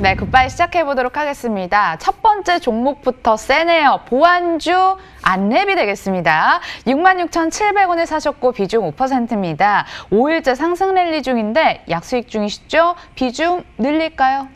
네, 굿바이 시작해 보도록 하겠습니다. 첫 번째 종목부터 세네요. 보안주 안랩이 되겠습니다. 66,700원에 사셨고 비중 5%입니다. 5일째 상승 랠리 중인데 약수익 중이시죠? 비중 늘릴까요?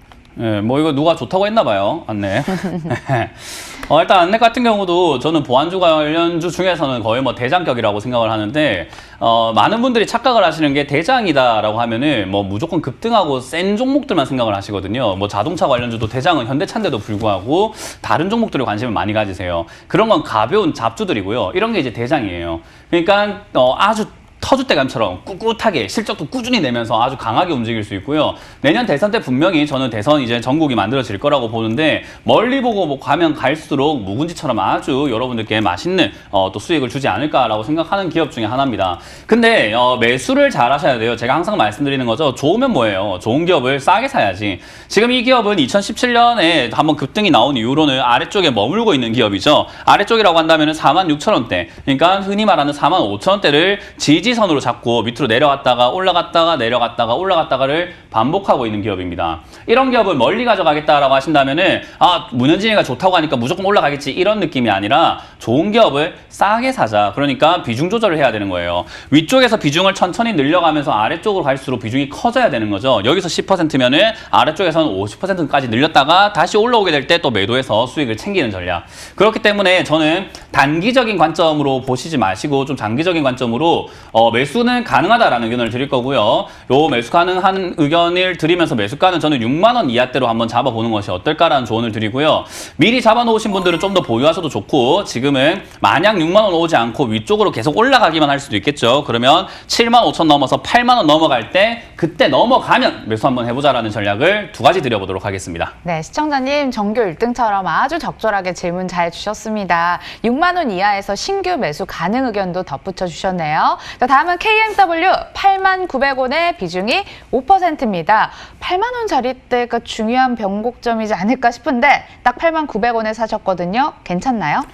예, 뭐 이거 누가 좋다고 했나 봐요. 안내. 어, 일단 안내 같은 경우도 저는 보안주 관련주 중에서는 거의 뭐 대장격이라고 생각을 하는데 어, 많은 분들이 착각을 하시는 게 대장이다라고 하면은 뭐 무조건 급등하고 센 종목들만 생각을 하시거든요. 뭐 자동차 관련주도 대장은 현대차인데도 불구하고 다른 종목들에 관심을 많이 가지세요. 그런 건 가벼운 잡주들이고요. 이런 게 이제 대장이에요. 그러니까 어, 아주 터줏대감처럼 꿋꿋하게 실적도 꾸준히 내면서 아주 강하게 움직일 수 있고요. 내년 대선 때 분명히 저는 대선 이제 전국이 만들어질 거라고 보는데 멀리 보고 뭐 가면 갈수록 묵은지처럼 아주 여러분들께 맛있는 어, 또 수익을 주지 않을까라고 생각하는 기업 중에 하나입니다. 근데 어, 매수를 잘 하셔야 돼요. 제가 항상 말씀드리는 거죠. 좋으면 뭐예요? 좋은 기업을 싸게 사야지. 지금 이 기업은 2017년에 한번 급등이 나온 이후로는 아래쪽에 머물고 있는 기업이죠. 아래쪽이라고 한다면 4만 6천 원대. 그러니까 흔히 말하는 4만 5천 원대를 지지 선으로 잡고 밑으로 내려갔다가 올라갔다가 내려갔다가 올라갔다가를 반복하고 있는 기업입니다. 이런 기업을 멀리 가져가겠다라고 하신다면은 아 문현진이가 좋다고 하니까 무조건 올라가겠지 이런 느낌이 아니라 좋은 기업을 싸게 사자. 그러니까 비중 조절을 해야 되는 거예요. 위쪽에서 비중을 천천히 늘려가면서 아래쪽으로 갈수록 비중이 커져야 되는 거죠. 여기서 10%면은 아래쪽에서는 50%까지 늘렸다가 다시 올라오게 될 때 또 매도해서 수익을 챙기는 전략. 그렇기 때문에 저는 단기적인 관점으로 보시지 마시고 좀 장기적인 관점으로 어, 매수는 가능하다라는 의견을 드릴 거고요. 요 매수 가능한 의견을 드리면서 매수가는 저는 6만 원 이하대로 한번 잡아보는 것이 어떨까라는 조언을 드리고요. 미리 잡아놓으신 분들은 좀 더 보유하셔도 좋고 지금은 마냥 6만 원 오지 않고 위쪽으로 계속 올라가기만 할 수도 있겠죠. 그러면 7만 5천 넘어서 8만 원 넘어갈 때 그때 넘어가면 매수 한번 해보자라는 전략을 두 가지 드려보도록 하겠습니다. 네, 시청자님 정교 1등처럼 아주 적절하게 질문 잘 주셨습니다. 6만 원 이하에서 신규 매수 가능 의견도 덧붙여 주셨네요. 자, 다음은 KMW 8만 900원의 비중이 5%입니다. 8만 원짜리대가 중요한 변곡점이지 않을까 싶은데 딱 8만 900원에 사셨거든요. 괜찮나요?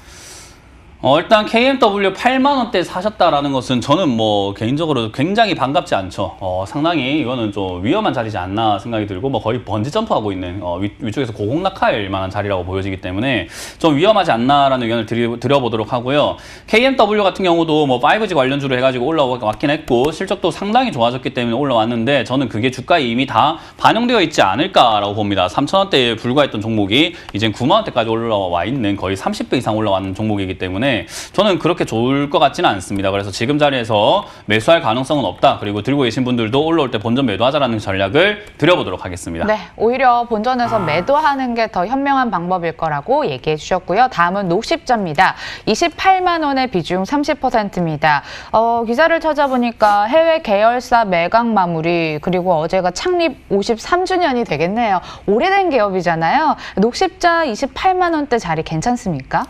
어, 일단 KMW 8만 원대 사셨다라는 것은 저는 뭐 개인적으로 굉장히 반갑지 않죠. 어, 상당히 이거는 좀 위험한 자리지 않나 생각이 들고 뭐 거의 번지 점프하고 있는 어, 위, 위쪽에서 고공낙하할 만한 자리라고 보여지기 때문에 좀 위험하지 않나라는 의견을 드리, 드려보도록 하고요. KMW 같은 경우도 뭐 5G 관련주로 해가지고 올라왔긴 했고 실적도 상당히 좋아졌기 때문에 올라왔는데 저는 그게 주가에 이미 다 반영되어 있지 않을까라고 봅니다. 3천 원대에 불과했던 종목이 이제 9만 원대까지 올라와 있는 거의 30배 이상 올라왔는 종목이기 때문에 저는 그렇게 좋을 것 같지는 않습니다. 그래서 지금 자리에서 매수할 가능성은 없다. 그리고 들고 계신 분들도 올라올 때 본전 매도하자라는 전략을 드려보도록 하겠습니다. 네, 오히려 본전에서 매도하는 게 더 현명한 방법일 거라고 얘기해 주셨고요. 다음은 녹십자입니다. 28만 원의 비중 30%입니다. 어, 기사를 찾아보니까 해외 계열사 매각 마무리 그리고 어제가 창립 53주년이 되겠네요. 오래된 기업이잖아요. 녹십자 28만 원대 자리 괜찮습니까?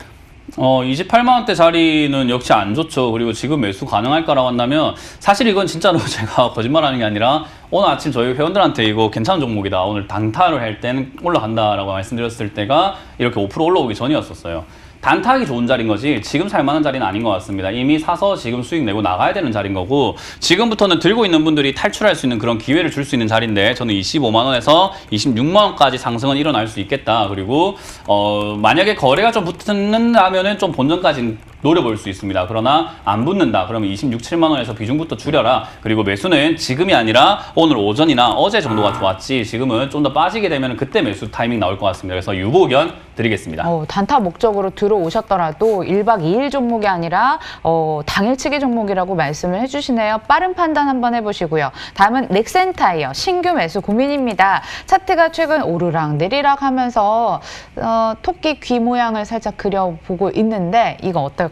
어, 28만 원대 자리는 역시 안 좋죠. 그리고 지금 매수 가능할까라고 한다면 사실 이건 진짜로 제가 거짓말하는 게 아니라 오늘 아침 저희 회원들한테 이거 괜찮은 종목이다. 오늘 단타를 할 때는 올라간다라고 말씀드렸을 때가 이렇게 5% 올라오기 전이었었어요. 단타하기 좋은 자리인 거지 지금 살 만한 자리는 아닌 것 같습니다. 이미 사서 지금 수익 내고 나가야 되는 자리인 거고 지금부터는 들고 있는 분들이 탈출할 수 있는 그런 기회를 줄 수 있는 자리인데 저는 25만 원에서 26만 원까지 상승은 일어날 수 있겠다. 그리고 어 만약에 거래가 좀 붙는다면은 좀 본전까지는 노려볼 수 있습니다. 그러나 안 붙는다. 그러면 26, 7만 원에서 비중부터 줄여라. 그리고 매수는 지금이 아니라 오늘 오전이나 어제 정도가 좋았지. 지금은 좀 더 빠지게 되면 그때 매수 타이밍 나올 것 같습니다. 그래서 유보 의견 드리겠습니다. 어, 단타 목적으로 들어오셨더라도 1박 2일 종목이 아니라 어, 당일치기 종목이라고 말씀을 해주시네요. 빠른 판단 한번 해보시고요. 다음은 넥센타이어 신규 매수 고민입니다. 차트가 최근 오르락 내리락 하면서 어, 토끼 귀 모양을 살짝 그려보고 있는데 이거 어떨까요?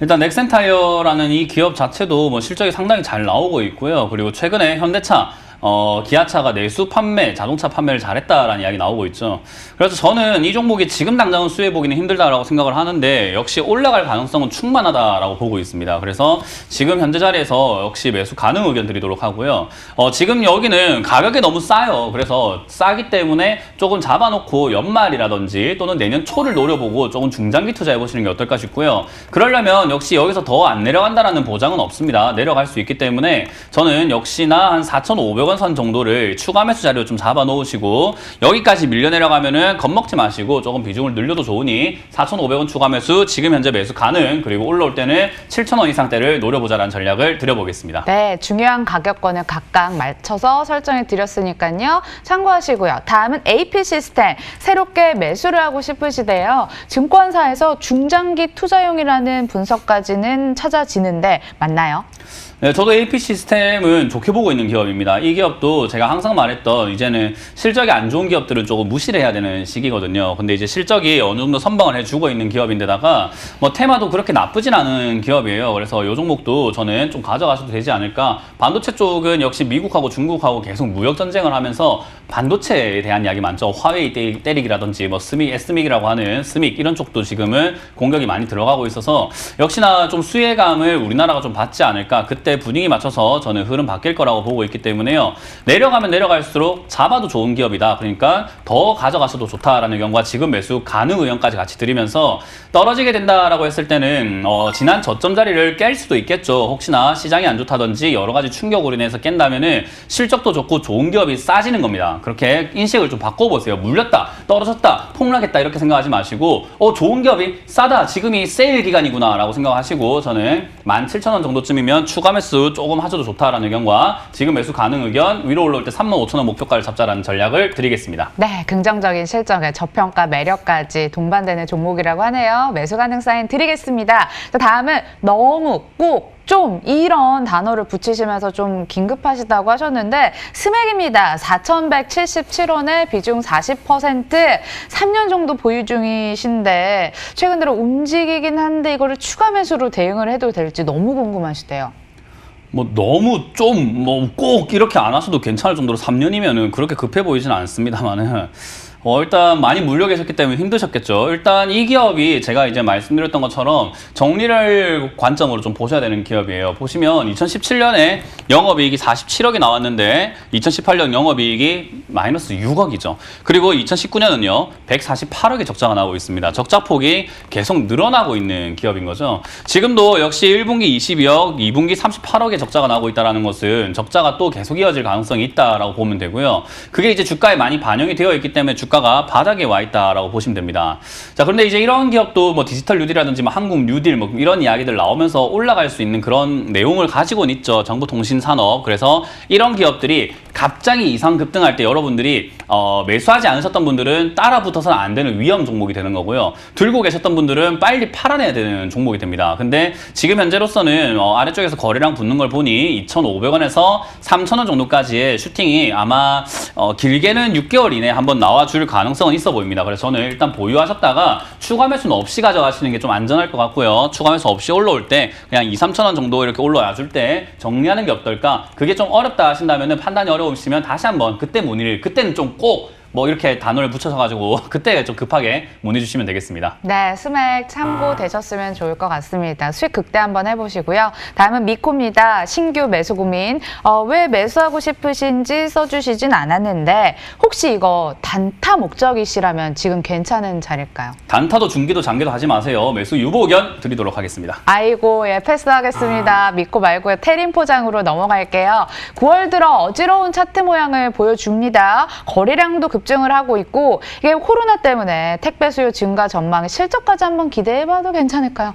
일단 넥센타이어라는 이 기업 자체도 뭐 실적이 상당히 잘 나오고 있고요. 그리고 최근에 현대차 어, 기아차가 내수 판매, 자동차 판매를 잘했다라는 이야기 나오고 있죠. 그래서 저는 이 종목이 지금 당장은 수혜 보기는 힘들다라고 생각을 하는데 역시 올라갈 가능성은 충만하다라고 보고 있습니다. 그래서 지금 현재 자리에서 역시 매수 가능 의견 드리도록 하고요. 어, 지금 여기는 가격이 너무 싸요. 그래서 싸기 때문에 조금 잡아놓고 연말이라든지 또는 내년 초를 노려보고 조금 중장기 투자해 보시는 게 어떨까 싶고요. 그러려면 역시 여기서 더 안 내려간다라는 보장은 없습니다. 내려갈 수 있기 때문에 저는 역시나 한 4,500원 3,500원 선 정도를 추가 매수 자리로 좀 잡아 놓으시고 여기까지 밀려 내려가면은 겁먹지 마시고 조금 비중을 늘려도 좋으니 4,500원 추가 매수 지금 현재 매수 가능 그리고 올라올 때는 7,000원 이상대를 노려보자라는 전략을 드려보겠습니다. 네, 중요한 가격권을 각각 맞춰서 설정해 드렸으니까요. 참고하시고요. 다음은 AP 시스템. 새롭게 매수를 하고 싶으시대요. 증권사에서 중장기 투자용이라는 분석까지는 찾아지는데 맞나요? 네, 저도 AP 시스템은 좋게 보고 있는 기업입니다. 이 기업도 제가 항상 말했던 이제는 실적이 안 좋은 기업들은 조금 무시를 해야 되는 시기거든요. 근데 이제 실적이 어느 정도 선방을 해주고 있는 기업인데다가 뭐 테마도 그렇게 나쁘진 않은 기업이에요. 그래서 이 종목도 저는 좀 가져가셔도 되지 않을까. 반도체 쪽은 역시 미국하고 중국하고 계속 무역 전쟁을 하면서 반도체에 대한 이야기 많죠. 화웨이 때- 때리기라든지 뭐 스믹, 에스믹이라고 하는 스믹 이런 쪽도 지금은 공격이 많이 들어가고 있어서 역시나 좀 수혜감을 우리나라가 좀 받지 않을까. 그때 분위기 맞춰서 저는 흐름 바뀔 거라고 보고 있기 때문에요. 내려가면 내려갈수록 잡아도 좋은 기업이다. 그러니까 더 가져가셔도 좋다라는 경우가 지금 매수 가능 의견까지 같이 드리면서 떨어지게 된다라고 했을 때는 어, 지난 저점 자리를 깰 수도 있겠죠. 혹시나 시장이 안 좋다든지 여러 가지 충격으로 인해서 깬다면은 실적도 좋고 좋은 기업이 싸지는 겁니다. 그렇게 인식을 좀 바꿔보세요. 물렸다, 떨어졌다, 폭락했다 이렇게 생각하지 마시고 어 좋은 기업이 싸다. 지금이 세일 기간이구나라고 생각하시고 저는 17,000원 정도쯤이면 추가 매수 조금 하셔도 좋다라는 의견과 지금 매수 가능 의견 위로 올라올 때 35,000원 목표가를 잡자라는 전략을 드리겠습니다. 네, 긍정적인 실적에 저평가 매력까지 동반되는 종목이라고 하네요. 매수 가능 사인 드리겠습니다. 자, 다음은 너무 꼭 좀 이런 단어를 붙이시면서 좀 긴급하시다고 하셨는데 스맥입니다. 4,177원에 비중 40% 3년 정도 보유 중이신데 최근 들어 움직이긴 한데 이거를 추가 매수로 대응을 해도 될지 너무 궁금하시대요. 뭐 너무 좀 뭐 꼭 이렇게 안 하셔도 괜찮을 정도로 3년이면은 그렇게 급해 보이지는 않습니다만은 어, 일단 많이 물려 계셨기 때문에 힘드셨겠죠. 일단 이 기업이 제가 이제 말씀드렸던 것처럼 정리를 관점으로 좀 보셔야 되는 기업이에요. 보시면 2017년에 영업이익이 47억이 나왔는데 2018년 영업이익이 마이너스 6억이죠. 그리고 2019년은요 148억의 적자가 나오고 있습니다. 적자 폭이 계속 늘어나고 있는 기업인 거죠. 지금도 역시 1분기 22억, 2분기 38억의 적자가 나오고 있다는 것은 적자가 또 계속 이어질 가능성이 있다라고 보면 되고요. 그게 이제 주가에 많이 반영이 되어 있기 때문에 주 가가 바닥에 와 있다라고 보시면 됩니다. 자, 그런데 이제 이런 기업도 뭐 디지털 뉴딜이라든지 뭐 한국 뉴딜 뭐 이런 이야기들 나오면서 올라갈 수 있는 그런 내용을 가지고는 있죠. 정보통신 산업. 그래서 이런 기업들이 갑자기 이상 급등할 때 여러분들이 어, 매수하지 않으셨던 분들은 따라 붙어서는 안 되는 위험 종목이 되는 거고요. 들고 계셨던 분들은 빨리 팔아내야 되는 종목이 됩니다. 근데 지금 현재로서는 어, 아래쪽에서 거래량 붙는 걸 보니 2,500원에서 3,000원 정도까지의 슈팅이 아마 어, 길게는 6개월 이내에 한번 나와줄 가능성은 있어 보입니다. 그래서 저는 일단 보유하셨다가 추가 매수는 없이 가져가시는 게 좀 안전할 것 같고요. 추가 매수 없이 올라올 때 그냥 2, 3,000원 정도 이렇게 올라와 줄 때 정리하는 게 어떨까? 그게 좀 어렵다 하신다면 판단이 어 려우시면 다시 한번 그때 문의를 그때는 좀 꼭 뭐 이렇게 단어를 붙여서 가지고 그때 좀 급하게 문의 주시면 되겠습니다. 네, 스맥 참고되셨으면 좋을 것 같습니다. 수익 극대 한번 해보시고요. 다음은 미코입니다. 신규 매수 고민. 어, 왜 매수하고 싶으신지 써주시진 않았는데 혹시 이거 단타 목적이시라면 지금 괜찮은 자리일까요? 단타도 중기도 장기도 하지 마세요. 매수 유보 의견 드리도록 하겠습니다. 아이고, 예, 패스하겠습니다. 믿고 말고요. 테린 포장으로 넘어갈게요. 9월 들어 어지러운 차트 모양을 보여줍니다. 거래량도 급 증을 하고 있고, 이게 코로나 때문에 택배 수요 증가 전망 실적까지 한번 기대해봐도 괜찮을까요?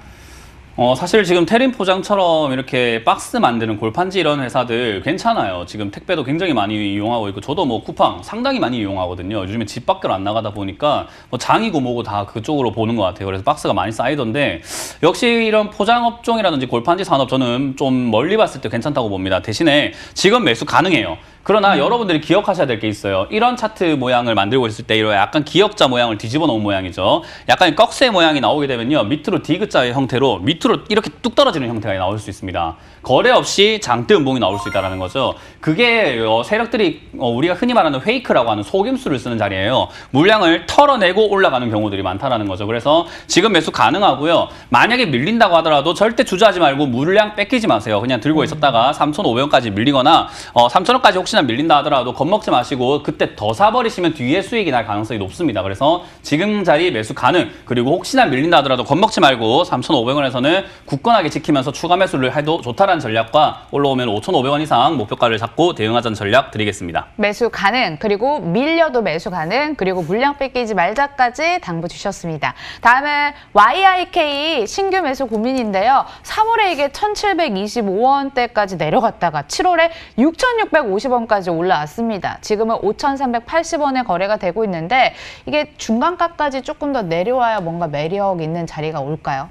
어, 사실 지금 테린 포장처럼 이렇게 박스 만드는 골판지 이런 회사들 괜찮아요. 지금 택배도 굉장히 많이 이용하고 있고, 저도 뭐 쿠팡 상당히 많이 이용하거든요. 요즘에 집 밖으로 안 나가다 보니까 뭐 장이고 뭐고 다 그쪽으로 보는 것 같아요. 그래서 박스가 많이 쌓이던데, 역시 이런 포장업종이라든지 골판지 산업 저는 좀 멀리 봤을 때 괜찮다고 봅니다. 대신에 지금 매수 가능해요. 그러나 여러분들이 기억하셔야 될 게 있어요. 이런 차트 모양을 만들고 있을 때 이런 약간 기역자 모양을 뒤집어 놓은 모양이죠. 약간 꺽쇠 모양이 나오게 되면요. 밑으로 디귿자의 형태로 밑 으로 이렇게 뚝 떨어지는 형태가 나올 수 있습니다. 거래 없이 장대 음봉이 나올 수 있다는 거죠. 그게 어, 세력들이 어, 우리가 흔히 말하는 페이크라고 하는 속임수를 쓰는 자리예요. 물량을 털어내고 올라가는 경우들이 많다라는 거죠. 그래서 지금 매수 가능하고요. 만약에 밀린다고 하더라도 절대 주저하지 말고 물량 뺏기지 마세요. 그냥 들고 있었다가 3,500원까지 밀리거나 어, 3,000원까지 혹시 혹시나 밀린다 하더라도 겁먹지 마시고 그때 더 사버리시면 뒤에 수익이 날 가능성이 높습니다. 그래서 지금 자리 매수 가능 그리고 혹시나 밀린다 하더라도 겁먹지 말고 3,500원에서는 굳건하게 지키면서 추가 매수를 해도 좋다라는 전략과 올라오면 5,500원 이상 목표가를 잡고 대응하자는 전략 드리겠습니다. 매수 가능, 그리고 밀려도 매수 가능, 그리고 물량 뺏기지 말자까지 당부 주셨습니다. 다음에 YIK 신규 매수 고민인데요. 3월에 이게 1,725원대까지 내려갔다가 7월에 6,650원까지 올라왔습니다. 지금은 5,380원에 거래가 되고 있는데 이게 중간가까지 조금 더 내려와야 뭔가 매력 있는 자리가 올까요?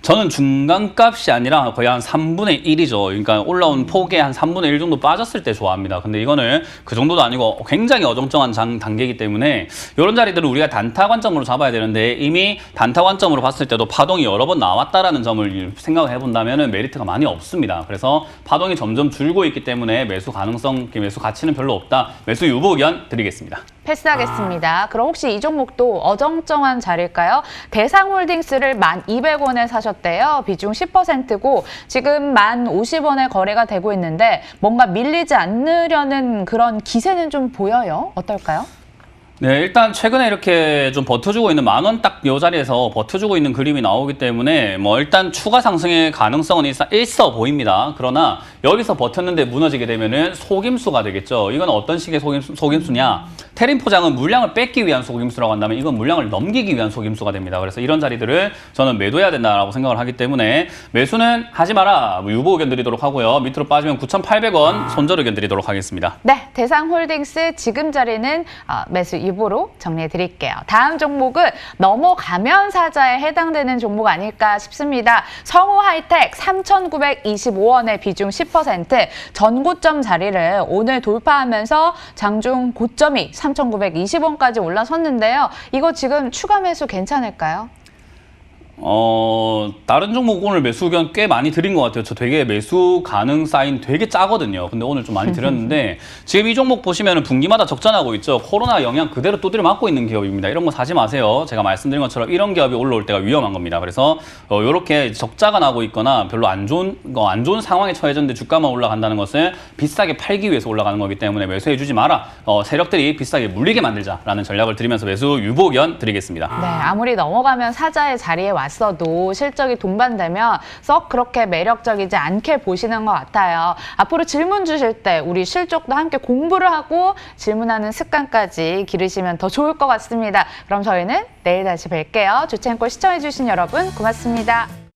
저는 중간값이 아니라 거의 한 3분의 1이죠. 그러니까 올라온 폭의 한 3분의 1 정도 빠졌을 때 좋아합니다. 근데 이거는 그 정도도 아니고 굉장히 어정쩡한 장, 단계이기 때문에 이런 자리들은 우리가 단타 관점으로 잡아야 되는데 이미 단타 관점으로 봤을 때도 파동이 여러 번 나왔다라는 점을 생각을 해본다면 메리트가 많이 없습니다. 그래서 파동이 점점 줄고 있기 때문에 매수 가능성, 매수 가치는 별로 없다. 매수 유보 의견 드리겠습니다. 패스하겠습니다. 그럼 혹시 이 종목도 어정쩡한 자리일까요? 대상홀딩스를 1,200원에 사셨대요. 비중 10%고 지금 1,050원에 거래가 되고 있는데 뭔가 밀리지 않으려는 그런 기세는 좀 보여요. 어떨까요? 네, 일단 최근에 이렇게 좀 버텨주고 있는 만 원 딱 요 자리에서 버텨주고 있는 그림이 나오기 때문에 뭐 일단 추가 상승의 가능성은 일서 보입니다. 그러나 여기서 버텼는데 무너지게 되면은 속임수가 되겠죠. 이건 어떤 식의 속임수, 속임수냐? 테린 포장은 물량을 뺏기 위한 속임수라고 한다면 이건 물량을 넘기기 위한 속임수가 됩니다. 그래서 이런 자리들을 저는 매도해야 된다라고 생각을 하기 때문에 매수는 하지 마라. 뭐 유보 의견 드리도록 하고요. 밑으로 빠지면 9,800원 손절 의견 드리도록 하겠습니다. 네, 대상홀딩스 지금 자리는 어, 매수 유보로 정리해 드릴게요. 다음 종목은 넘어가면 사자에 해당되는 종목 아닐까 싶습니다. 성우 하이텍 3,925원의 비중 10% 전고점 자리를 오늘 돌파하면서 장중 고점이 3,920원까지 올라섰는데요. 이거 지금 추가 매수 괜찮을까요? 어, 다른 종목 오늘 매수 의견 꽤 많이 드린 것 같아요. 저 되게 매수 가능 사인 되게 짜거든요. 근데 오늘 좀 많이 드렸는데, 지금 이 종목 보시면 분기마다 적자나고 있죠. 코로나 영향 그대로 두드려 맞고 있는 기업입니다. 이런 거 사지 마세요. 제가 말씀드린 것처럼 이런 기업이 올라올 때가 위험한 겁니다. 그래서, 어, 요렇게 적자가 나고 있거나 별로 안 좋은, 어, 안 좋은 상황에 처해졌는데 주가만 올라간다는 것은 비싸게 팔기 위해서 올라가는 거기 때문에 매수해 주지 마라. 어, 세력들이 비싸게 물리게 만들자라는 전략을 드리면서 매수 유보 의견 드리겠습니다. 네, 아무리 넘어가면 사자의 자리에 왔어도 실적이 동반되면 썩 그렇게 매력적이지 않게 보시는 것 같아요. 앞으로 질문 주실 때 우리 실적도 함께 공부를 하고 질문하는 습관까지 기르시면 더 좋을 것 같습니다. 그럼 저희는 내일 다시 뵐게요. 주첸코 시청해주신 여러분 고맙습니다.